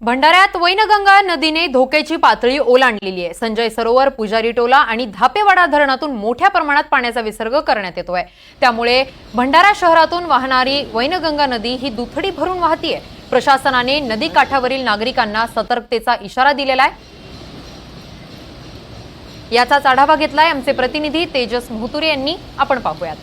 भंडाऱ्यात वैनगंगा नदीने धोक्याची पातळी ओलांडलेली आहे. संजय सरोवर पुजारी टोला आणि धापेवाडा धरणातून मोठ्या प्रमाणात पाण्याचा विसर्ग करण्यात येतोय त्यामुळे भंडारा शहरातून वाहणारी वैनगंगा नदी ही दुथडी भरून वाहतीये. प्रशासनाने नदी काठावरील नागरिकांना सतर्कतेचा इशारा दिलेला आहे. याचाच आढावा घेतलाय आमचे प्रतिनिधी तेजस मोहतुरे यांनी. आपण पाहूयात.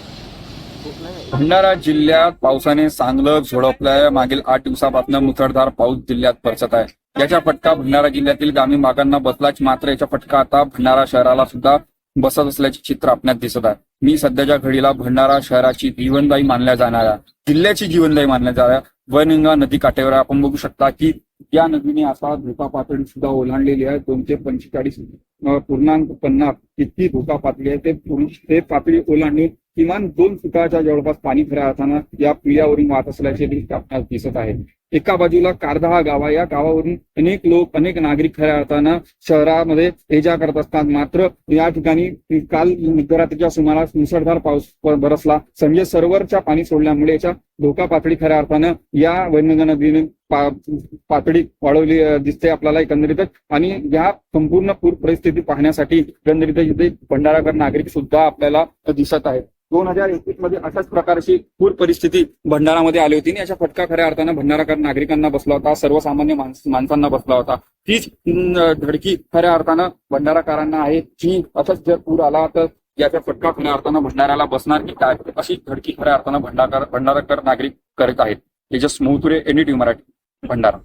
भंडारा जिल्ह्यात पावसाने चांगलं झोडपलंय. मागील आठ दिवसापासून मुसळधार पाऊस जिल्ह्यात बरसत आहे. याचा फटका भंडारा जिल्ह्यातील ग्रामीण भागांना बसलाच मात्र याचा फटका आता भंडारा शहराला सुद्धा बसत असल्याचे चित्र आपल्यात दिसत आहे. मी सध्याच्या घडीला भंडारा शहराची जीवनदायी मानल्या जाणाऱ्या जिल्ह्याची जीवनदायी मानल्या जाणाऱ्या वैनगंगा नदी काठेवर आपण बघू शकता की या नदीने आता धोका पातळी सुद्धा ओलांडलेली आहे. दोनशे पंचेचाळीस पूर्णांक पन्नास किती धोका पातळी आहे. ते पूर्ण- ते पातळी ओलांडून किमान दोन फुटाच्या जवळपास पाणी खऱ्या अर्थानं या पिढ्यावरून वाहत असल्याचे आपल्याला दिसत आहे. एका बाजूला कारदा हा गाव आहे. या गावावरून अनेक लोक अनेक नागरिक खऱ्या अर्थानं शहरामध्ये ये जा करत असतात. मात्र या ठिकाणी काल मध्यरात्रीच्या सुमारास मुसळधार पाऊस बरसला. संजय सरोवरच्या पाणी सोडल्यामुळे याच्या धोका पातळी खऱ्या अर्थानं या वैनगंगा नदीने पा- पातळी वाढवली दिसते आपल्याला एकंदरीतच. आणि या संपूर्ण पूर परिस्थिती पाहण्यासाठी एकंदरीत इथे भंडाराकर नागरिक सुद्धा आपल्याला दिसत आहेत. दोन हजार एकवीसमध्ये अशाच प्रकारची पूर परिस्थिती भंडारामध्ये आली होती आणि याचा फटका खऱ्या अर्थानं भंडाराकर नागरिकांना बसला होता सर्वसामान्य माणसांना बसला होता. तीच धडकी खऱ्या अर्थानं भंडाराकारांना आहे. की असंच जर पूर आला तर याचा फटका खऱ्या अर्थानं भंडाऱ्याला बसणार की काय? अशी धडकी खऱ्या अर्थानं भंडारकर भंडाराकर नागरिक करत आहेत. तेजस मोहतुरे एनडीटी मराठी भंडारा.